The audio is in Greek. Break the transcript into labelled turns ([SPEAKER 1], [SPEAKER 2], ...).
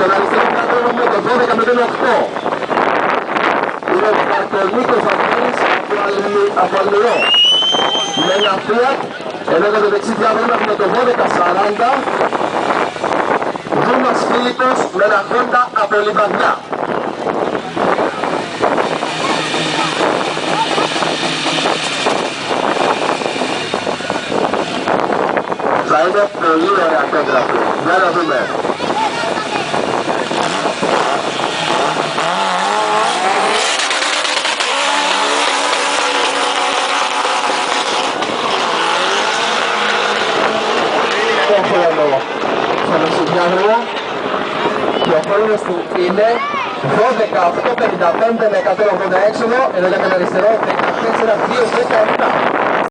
[SPEAKER 1] 8. Είναι ο Παρτολίκος Αγγλής από Αλμυρό. Με ένα Fiat, ενώ για το δεξί διάδρομο έχουμε το 1240. Δούμας Φίλιππος με ένα Honda από Λιβαδιά. Θα είναι πολύ ωραία κέντρα αυτή. Για να δούμε. Το χρόνο στο μεσηδιάδρομο και ο χρόνος του είναι 12.855 με 186 ενώ για τον αριστερό 14.217.